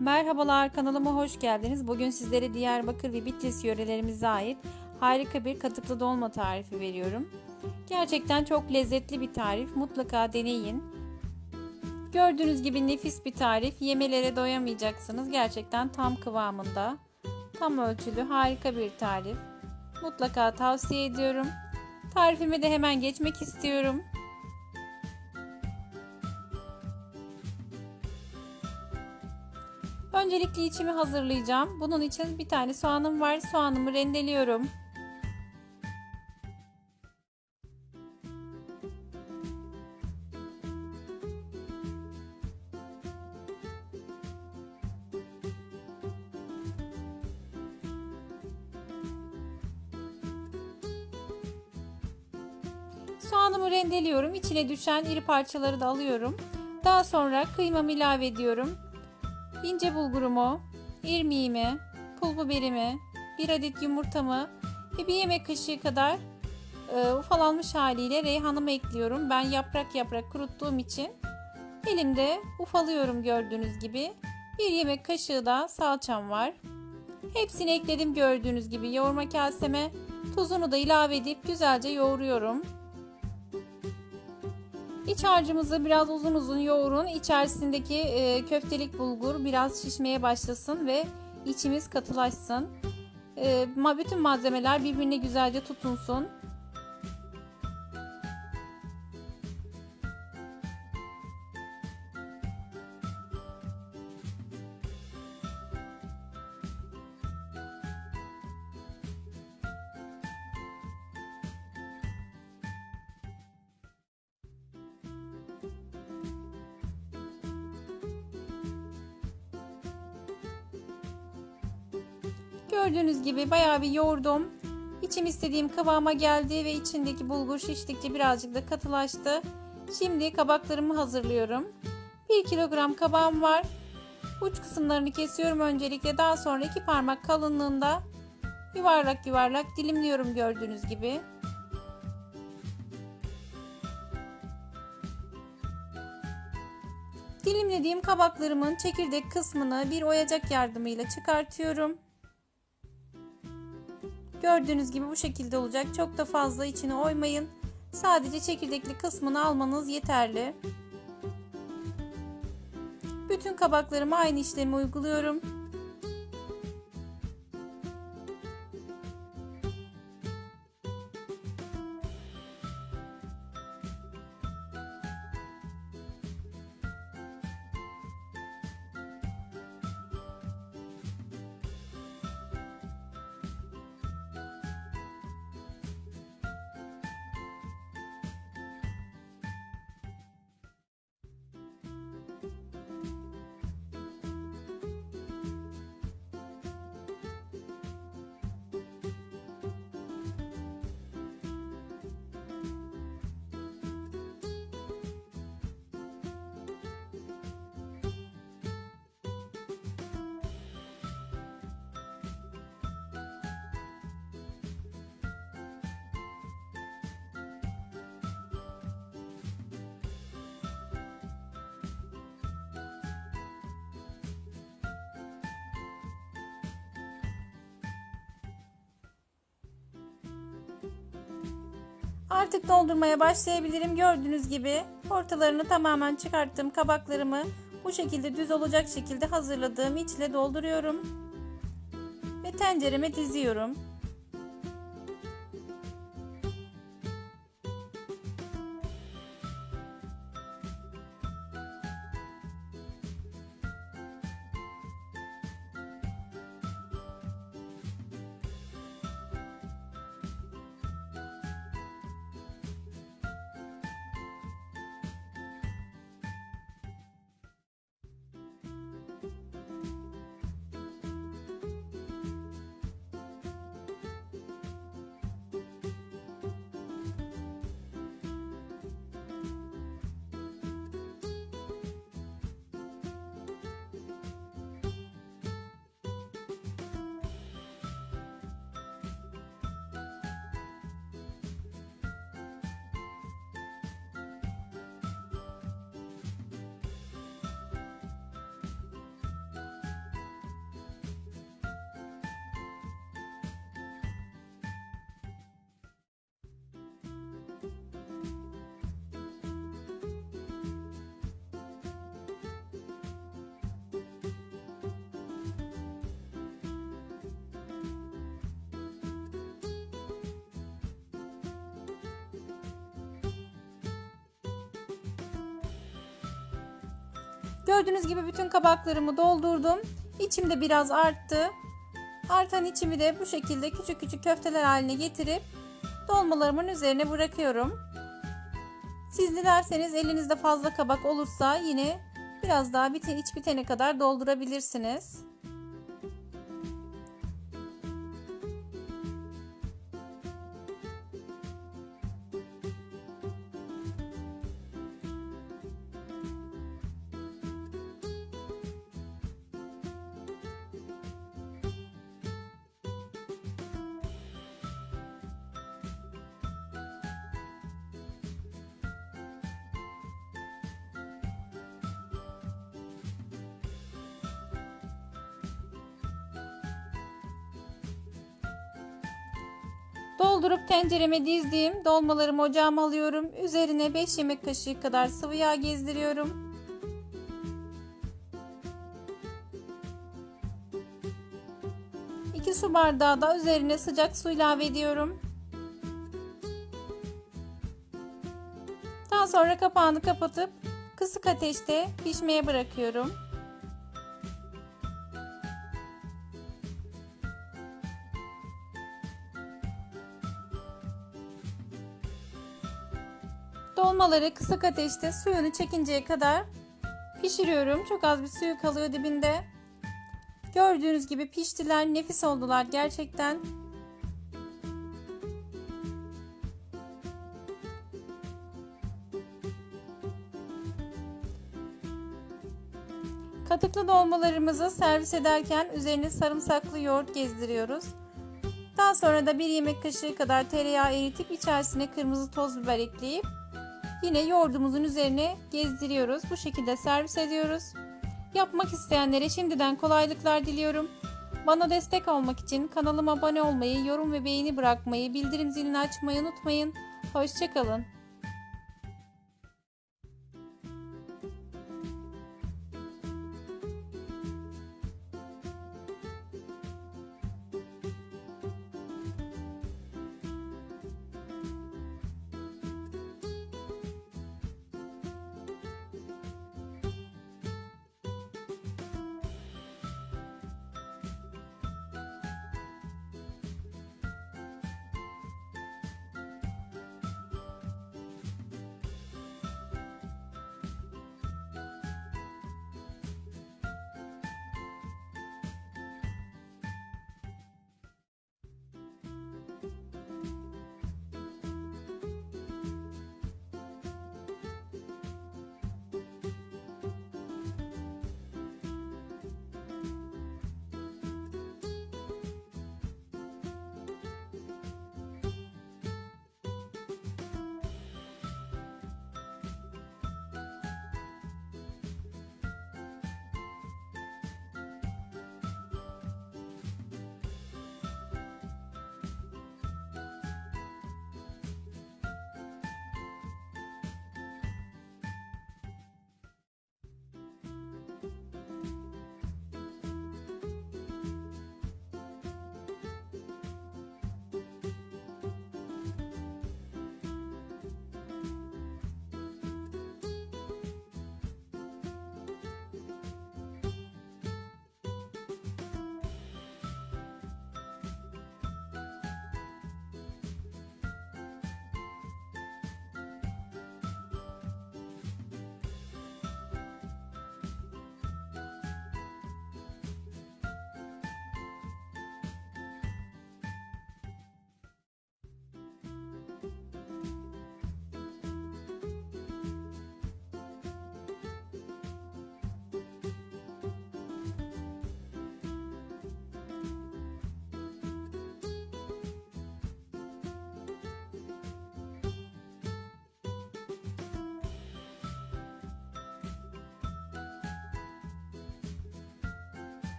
Merhabalar kanalıma hoş geldiniz. Bugün sizlere Diyarbakır ve Bitlis yörelerimize ait harika bir katıklı dolma tarifi veriyorum. Gerçekten çok lezzetli bir tarif. Mutlaka deneyin. Gördüğünüz gibi nefis bir tarif. Yemelere doyamayacaksınız. Gerçekten tam kıvamında. Tam ölçülü harika bir tarif. Mutlaka tavsiye ediyorum. Tarifime de hemen geçmek istiyorum. Öncelikle içimi hazırlayacağım. Bunun için bir tane soğanım var. Soğanımı rendeliyorum. Soğanımı rendeliyorum. İçine düşen iri parçaları da alıyorum. Daha sonra kıymamı ilave ediyorum ince bulgurumu, irmiğimi, pul biberimi, bir adet yumurtamı ve bir yemek kaşığı kadar e, ufalanmış haliyle reyhanımı ekliyorum. Ben yaprak yaprak kuruttuğum için elimde ufalıyorum gördüğünüz gibi. Bir yemek kaşığı da salçam var. Hepsini ekledim gördüğünüz gibi yoğurma kaseme. Tuzunu da ilave edip güzelce yoğuruyorum. İç harcımızı biraz uzun uzun yoğurun. İçerisindeki e, köftelik bulgur biraz şişmeye başlasın ve içimiz katılaşsın. E, bütün malzemeler birbirine güzelce tutunsun. Gördüğünüz gibi bayağı bir yoğurdum. İçim istediğim kıvama geldi ve içindeki bulgur şiştikçe birazcık da katılaştı. Şimdi kabaklarımı hazırlıyorum. 1 kilogram kabağım var. Uç kısımlarını kesiyorum öncelikle. Daha sonra iki parmak kalınlığında yuvarlak yuvarlak dilimliyorum gördüğünüz gibi. Dilimlediğim kabaklarımın çekirdek kısmını bir oyacak yardımıyla çıkartıyorum. Gördüğünüz gibi bu şekilde olacak. Çok da fazla içine oymayın. Sadece çekirdekli kısmını almanız yeterli. Bütün kabaklarıma aynı işlemi uyguluyorum. Artık doldurmaya başlayabilirim. Gördüğünüz gibi ortalarını tamamen çıkarttım. Kabaklarımı bu şekilde düz olacak şekilde hazırladığım içle dolduruyorum. Ve tencereme diziyorum. Gördüğünüz gibi bütün kabaklarımı doldurdum. İçim de biraz arttı. Artan içimi de bu şekilde küçük küçük köfteler haline getirip dolmalarımın üzerine bırakıyorum. Siz dilerseniz elinizde fazla kabak olursa yine biraz daha bite, iç bitene kadar doldurabilirsiniz. Doldurup tencereme dizdiğim dolmalarımı ocağıma alıyorum. Üzerine 5 yemek kaşığı kadar sıvı yağ gezdiriyorum. İki su bardağı da üzerine sıcak su ilave ediyorum. Daha sonra kapağını kapatıp kısık ateşte pişmeye bırakıyorum. Dolmaları kısık ateşte suyunu çekinceye kadar pişiriyorum. Çok az bir suyu kalıyor dibinde. Gördüğünüz gibi piştiler, nefis oldular gerçekten. Katıklı dolmalarımızı servis ederken üzerine sarımsaklı yoğurt gezdiriyoruz. Daha sonra da bir yemek kaşığı kadar tereyağı eritip içerisine kırmızı toz biber ekleyip Yine yoğurdumuzun üzerine gezdiriyoruz. Bu şekilde servis ediyoruz. Yapmak isteyenlere şimdiden kolaylıklar diliyorum. Bana destek olmak için kanalıma abone olmayı, yorum ve beğeni bırakmayı, bildirim zilini açmayı unutmayın. Hoşçakalın.